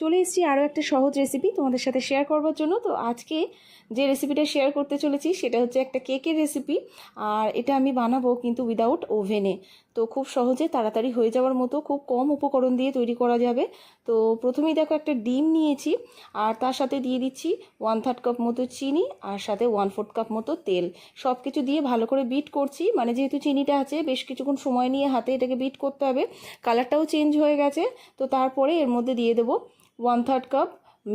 চলে এসেছি আরও একটা সহজ রেসিপি তোমাদের সাথে শেয়ার করবার জন্য। তো আজকে যে রেসিপিটা শেয়ার করতে চলেছি, সেটা হচ্ছে একটা কেকের রেসিপি আর এটা আমি বানাবো কিন্তু উইদাউট ওভেনে তো খুব সহজে তাড়াতাড়ি হয়ে যাওয়ার মতো খুব কম উপকরণ দিয়ে তৈরি করা যাবে। তো প্রথমেই দেখো একটা ডিম নিয়েছি, আর তার সাথে দিয়ে দিচ্ছি ওয়ান থার্ড কাপ মতো চিনি, আর সাথে ওয়ান ফোর্থ কাপ মতো তেল। সব কিছু দিয়ে ভালো করে বিট করছি। মানে যেহেতু চিনিটা আছে, বেশ কিছুক্ষণ সময় নিয়ে হাতে এটাকে বিট করতে হবে। কালারটাও চেঞ্জ হয়ে গেছে। তো তারপরে এর মধ্যে দিয়ে দেবো ওয়ান থার্ড কাপ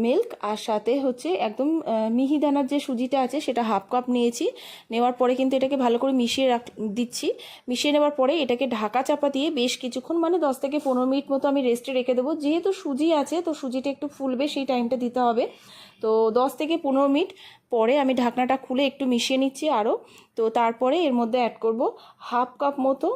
মিল্ক আর সাথে হচ্ছে একদম মিহিদানার যে সুজিটা আছে সেটা হাফ কাপ নিয়েছি। নেওয়ার পরে কিন্তু এটাকে ভালো করে মিশিয়ে রাখ, দিচ্ছি। মিশিয়ে নেওয়ার পরে এটাকে ঢাকা চাপা দিয়ে বেশ কিছুক্ষণ মানে দশ থেকে পনেরো মিনিট মতো আমি রেস্টে রেখে দেবো। যেহেতু সুজি আছে, তো সুজিটা একটু ফুলবে, সেই টাইমটা দিতে হবে। তো দশ থেকে পনেরো মিনিট পরে আমি ঢাকনাটা খুলে একটু মিশিয়ে নিচ্ছি আরও তো তারপরে এর মধ্যে অ্যাড করব হাফ কাপ মতো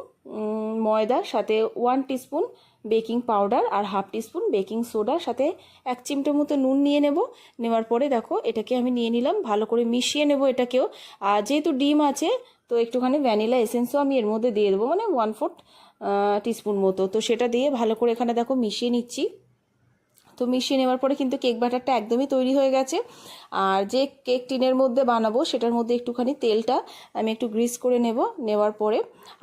ময়দা, সাথে ওয়ান টিস্পুন বেকিং পাউডার আর হাফ টিস্পুন বেকিং সোডার সাথে এক চিমটে মতো নুন নিয়ে নেব। নেওয়ার পরে দেখো, এটাকে আমি নিয়ে নিলাম, ভালো করে মিশিয়ে নেব এটাকেও। আর যেহেতু ডিম আছে, তো একটুখানি ভ্যানিলা এসেন্সও আমি এর মধ্যে দিয়ে দেবো মানে ওয়ান ফোর্থ টিস্পুন মতো। তো সেটা দিয়ে ভালো করে এখানে দেখো মিশিয়ে নিচ্ছি। তো মিশিয়ে নেওয়ার পরে কিন্তু কেক ব্যাটারটা একদমই তৈরি হয়ে গেছে। আর যে কেক টিনের মধ্যে বানাবো, সেটার মধ্যে একটুখানি তেলটা আমি একটু গ্রিস করে নেব, নেওয়ার পরে।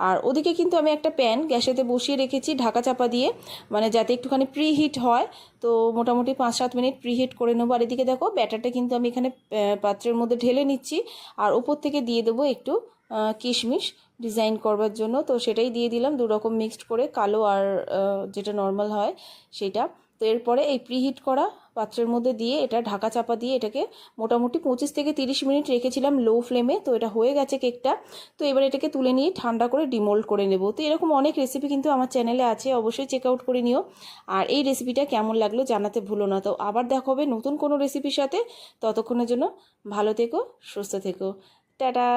আর ওদিকে কিন্তু আমি একটা প্যান গ্যাসেতে বসিয়ে রেখেছি ঢাকা চাপা দিয়ে মানে যাতে একটুখানি প্রি হিট হয়। তো মোটামুটি পাঁচ সাত মিনিট প্রি হিট করে নেব। আর এদিকে দেখো, ব্যাটারটা কিন্তু আমি এখানে পাত্রের মধ্যে ঢেলে নিচ্ছি। আর ওপর থেকে দিয়ে দেবো একটু কিশমিশ ডিজাইন করবার জন্য। তো সেটাই দিয়ে দিলাম, দু রকম মিক্সড করে, কালো আর যেটা নর্মাল হয় সেটা। তো এরপরে এই প্রিহিট করা পাত্রের মধ্যে দিয়ে এটা ঢাকা চাপা দিয়ে এটাকে মোটামুটি পঁচিশ থেকে তিরিশ মিনিট রেখেছিলাম লো ফ্লেমে তো এটা হয়ে গেছে কেকটা তো এবার এটাকে তুলে নিয়ে ঠান্ডা করে ডিমোল্ড করে নেব। তো এরকম অনেক রেসিপি কিন্তু আমার চ্যানেলে আছে, অবশ্যই চেক আউট করে নিও। আর এই রেসিপিটা কেমন লাগল জানাতে ভুলো না। তো আবার দেখা হবে নতুন কোনো রেসিপির সাথে। ততক্ষণের জন্য ভালো থেকো, সুস্থ থেকো। টাটা!